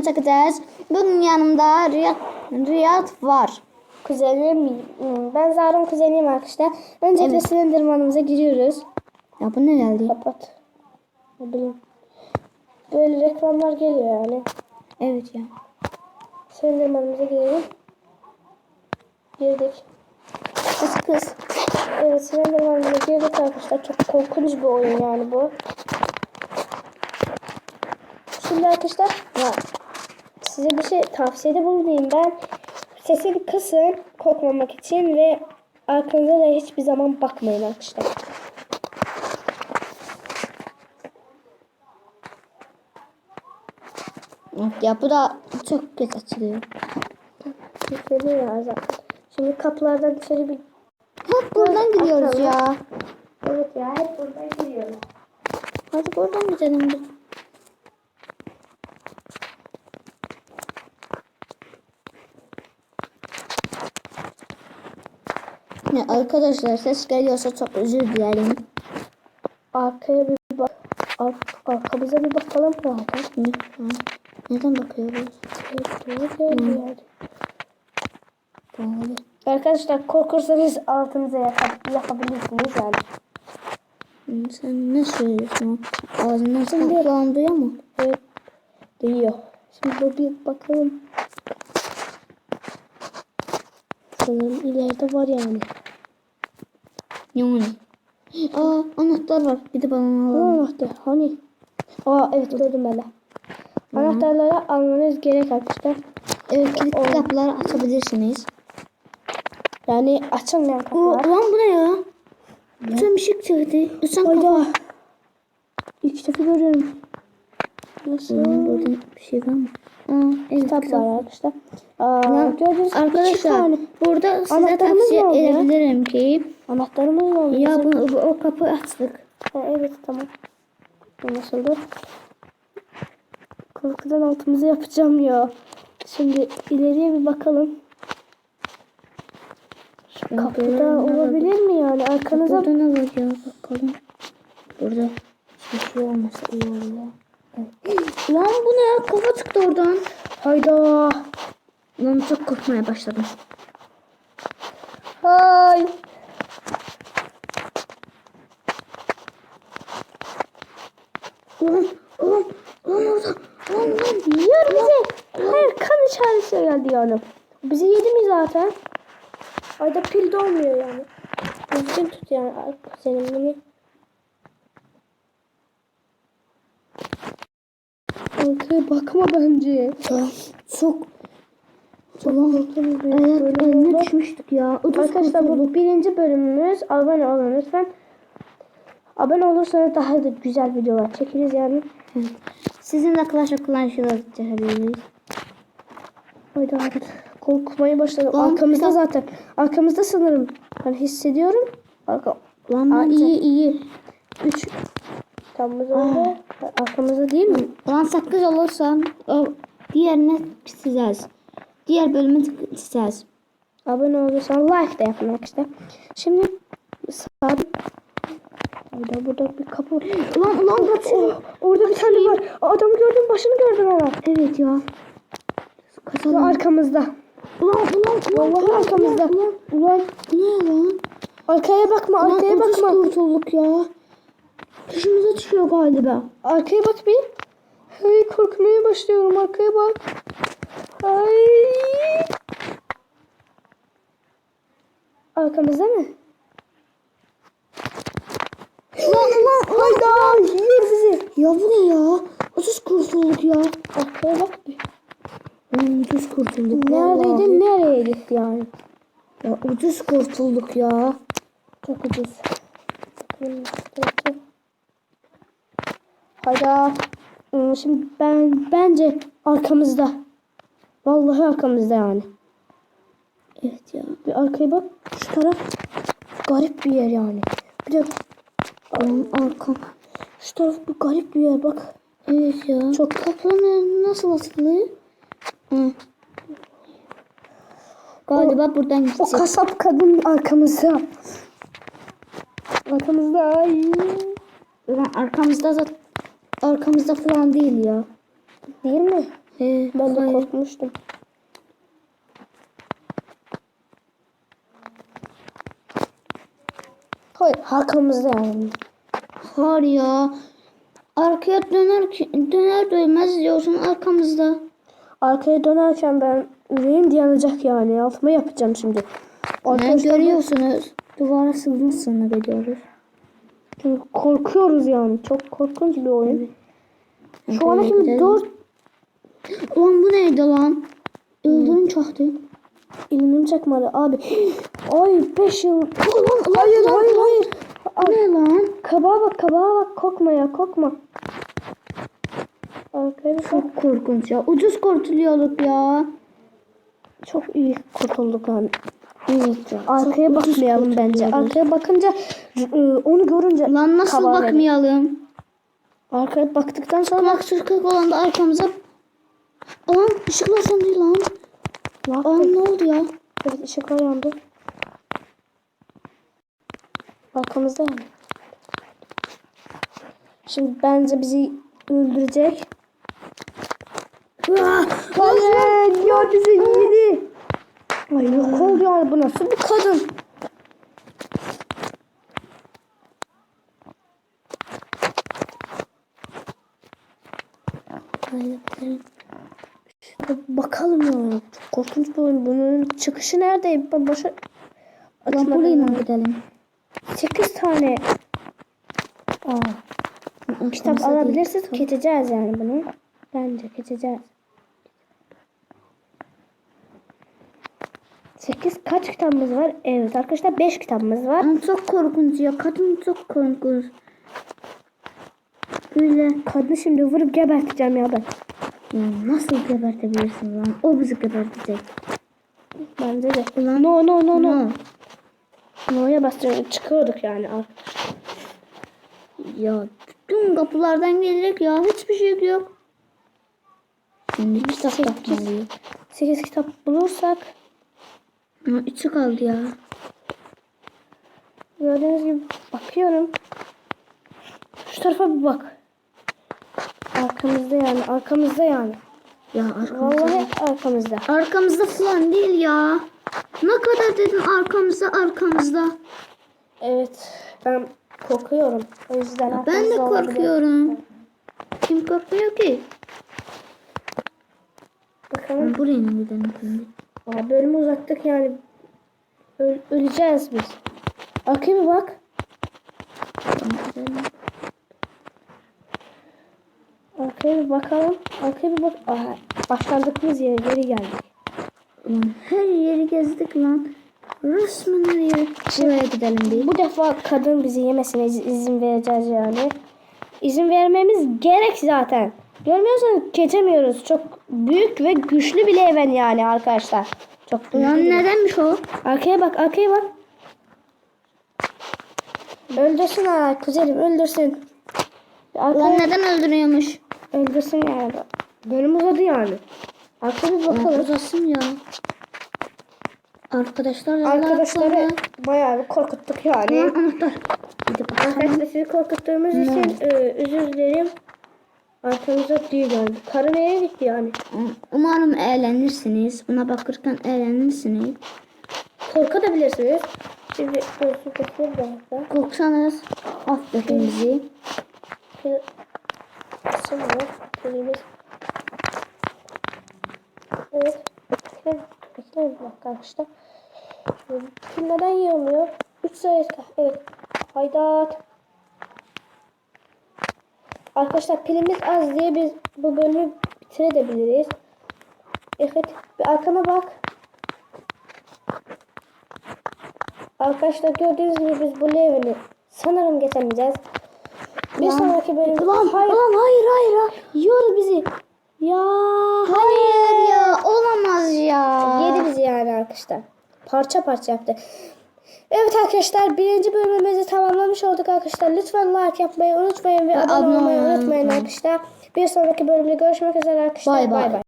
videosunu çekeceğiz. Bugün yanımda Riyad, Riyad var. Kuzenim, hmm, ben Zara'nın kuzeniyim arkadaşlar. Öncelikle Evet. Slenderman'ımıza giriyoruz. Ya bu ne geldi? Kapat. Ne bileyim. Böyle reklamlar geliyor yani. Evet ya. Slenderman'ımıza girelim. Girdik. Kız kız. Evet Slenderman'ımıza girdik arkadaşlar. Çok korkunç bir oyun yani bu. Şimdi arkadaşlar ya, size bir şey tavsiyede bulunayım. Ben sesini kısın korkmamak için ve arkanıza da hiçbir zaman bakmayın arkadaşlar. Ya bu da çok geç açılıyor. Şimdi kapılardan içeri bir... Hep buradan gidiyoruz ya. Evet ya hep buradan giriyoruz. Hadi buradan gidelim bir. Ne arkadaşlar ses geliyorsa çok özür dilerim. Arkaya bir bak. Ar arkamıza bir bakalım zaten. Ne? Ha, Neden bakıyoruz? Evet. Doğru. Arkadaşlar korkursanız altınıza yaka- yakabilirsiniz yani. Hı, Sen ne söylüyorsun? Ağzından sen kulağın duyuyor mu? Evet. Duyuyor. Şimdi bu bir bakalım. Sanırım ileride var yani. Yani. Aa anahtar var. Bir de bana Ne alalım. anahtar? Hani? Aa evet gördüm ben de. Anahtarları almanız gerek arkadaşlar. Evet kilitli kapıları açabilirsiniz. Yani açılmayan kapılar. ulan bu ne ya? Lütfen bir şey çıktı. Hayda. kapı. İlk defa görüyorum. Nasıl? Burada bir şey var mı? Aa, evet, Kitap var arkadaşlar. Aa, gördüğünüz Arkadaşlar burada size tavsiye oldu? edebilirim ki anahtarımız var. ya bu, bu- o kapı açtık. Ha, evet tamam. Bu nasıldı? Korkudan altımızı yapacağım ya. Şimdi ileriye bir bakalım. Şu Ya kapıda olabilir mi yani? Arkanıza Burada ne var ya bakalım. Burada hiçbir şey olmasa iyi olur ya. Ulan bu ne? Kafa çıktı oradan. Hayda. Ulan çok korkmaya başladım. Hay. Ulan ulan ulan orada. Ulan ulan. Yiyor bizi. Hayır kan işareti geldi yani. Bizi yedi mi zaten? Ayda pil dolmuyor yani. Düzgün tut yani senin bunu. Arkaya bakma bence. Çok Ulan Evet, eline düşmüştük ya. Ucuz Arkadaşlar bu birinci bölümümüz. Abone olun lütfen. Abone olursanız daha da güzel videolar çekeriz yani. Sizinle Clash of Clans'ı çekebiliriz. Haydi hadi. Korkmaya başladım. Lan, Arkamızda bir zaten. Arkamızda sanırım. Ben hissediyorum. Arka. Ulan Aa, iyi iyi. Üç. Tam orada. Arkamızda değil mi? Ulan sakız olursan o diğerine çizeceğiz. Diğer bölümü çizeceğiz. Abone olursan like de yapın arkadaşlar. Şimdi sağ Burada burada bir kapı. Ulan ulan kaçıyor. Oh, orada bir tane var. Adamı gördüm, başını gördüm ama. Evet ya. Kaçalım. arkamızda. Ulan ulan ulan. Vallahi arkamızda. Ulan, Ulan ne lan? arkaya bakma, Ulan arkaya ucuz bakma. kurtulduk ya. Peşimize düşüyor galiba. Arkaya bak bir. Ay korkmaya başlıyorum. Arkaya bak. Ay. Arkamızda mı? Ulan ulan Hayda yiyor bizi. Ya bu ne ya? Ucuz kurtulduk ya. Arkaya bak bir. Ucuz kurtulduk. vallahi. Neredeydi? Nereye gitti yani? Ya ucuz kurtulduk ya. Çok ucuz. Bakayım. Hayda. Hmm, Şimdi ben bence arkamızda. Vallahi arkamızda yani. Evet ya. Bir arkaya bak. Şu taraf garip bir yer yani. Bir de arkam. şu taraf bir garip bir yer bak. Evet ya. Çok Kapı ne, nasıl açılıyor? Hı. Galiba buradan o gidecek. kasap kadın arkamızda. Arkamızda ay. Arkamızda da arkamızda falan değil ya. Değil mi? He, Ben de hayır. korkmuştum. Hayır arkamızda yani. Var ya. Arkaya döner döner dönmez diyorsun arkamızda. Arkaya dönerken ben yüreğim yanacak yani. Altıma yapacağım şimdi. Ne Arkadaşlar görüyorsunuz? Duvara sığmışsın ne görüyoruz. Korkuyoruz yani. Çok korkunç bir oyun. Şu Böyle an şimdi dört Ulan bu neydi lan? Yıldırım çaktı. ilim çakmadı abi. Ay 5 yıl. ulan, hayır ulan, hayır ulan. hayır. Bu ne lan? Kabağa bak kabağa bak korkma ya korkma. Bak. Çok korkunç ya. Ucuz kurtuluyorduk ya. Çok iyi kurtulduk yani. Arkaya bakmayalım bence. Arkaya bakınca e, onu görünce Lan nasıl kabağa verir. bakmayalım? Arkaya baktıktan sonra Kulak sürkek olan da arkamıza. Lan ışıklar söndü lan. bak. Lan ne oldu ya? Evet ışıklar yandı. Arkamızda yani. Şimdi bence bizi öldürecek. Hayır ya bizi yedi. Ay yok oldu yani bu nasıl bir kadın? Bakalım ya. Çok korkunç bir oyun. Bunun çıkışı nerede? Ben başa buraya gidelim. 8 tane Aa, kitap alabilirsiniz. Geçeceğiz yani bunu. Bence geçeceğiz. 8 kaç kitabımız var? Evet arkadaşlar 5 kitabımız var. Ama çok korkunç ya. Kadın çok korkunç. Böyle Kadını şimdi vurup geberteceğim ya ben. ya nasıl gebertebilirsin lan? O bizi gebertecek. Bence de. No no no no. No. No'ya bastırıyorum. Çıkıyorduk yani. Ya tüm kapılardan gelecek ya. Hiçbir şey yok. Şimdi kitap bakmalıyım. 8 kitap bulursak Ha, üçü kaldı ya. gördüğünüz gibi bakıyorum. Şu tarafa bir bak. Arkamızda yani. Arkamızda yani. Ya arkamızda. Vallahi arkamızda. Arkamızda falan değil ya. Ne kadar dedin arkamızda arkamızda. Evet. Ben korkuyorum. O yüzden Ben de arkamızda olabilir. korkuyorum. Kim korkuyor ki? Bakalım. Ben buraya mı gidelim şimdi? Aa, bölümü uzattık yani. Öl- öleceğiz biz. Bir bak. Arkaya bir bakalım. Arkaya bir bak. Aa, başlandığımız yere geri geldik. Ulan her yeri gezdik lan. Resmen her yeri. Gidelim bir. Bu defa kadın bizi yemesine iz- izin vereceğiz yani. İzin vermemiz gerek zaten. Görmüyorsanız geçemiyoruz. Çok büyük ve güçlü bir leven yani arkadaşlar. Çok güçlü. Bir- nedenmiş o? Arkaya bak, arkaya bak. Öldürsün ha kuzenim, öldürsün. Arkaya neden öldürüyormuş? öldürsün yani. Bölüm uzadı yani. Arkaya bir bakalım. uzasın ya. Arkadaşlar Arkadaşları bayağı bir korkuttuk yani. Anahtar. Arkadaşlar sizi korkuttuğumuz için e, özür dilerim. Arkamıza değil yani. Karı nereye gitti yani? Umarım eğlenirsiniz. Buna bakırken eğlenirsiniz. Korkabilirsiniz. Şimdi göğsü kesin de hatta. Korksanız affedin bizi. Isınmıyor. Pilimiz. Evet. Bir dakika arkadaşlar. Şimdi neden yığılmıyor? 3 sayısı. Evet. Haydat. Arkadaşlar pilimiz az diye biz bu bölümü bitirebiliriz. Evet. Bir arkana bak. Arkadaşlar gördüğünüz gibi biz bu leveli sanırım geçemeyeceğiz. Bir Lan. sonraki bölüm. Lan, hayır. lan, hayır hayır. hayır. Yiyor bizi. Ya Hayır ya olamaz ya. Yedi bizi yani arkadaşlar. Parça parça yaptı. Evet arkadaşlar birinci bölümümüzü tamamlamış olduk arkadaşlar. Lütfen like yapmayı unutmayın ve abone olmayı unutmayın arkadaşlar. Bir sonraki bölümde görüşmek üzere arkadaşlar. Bay. bay.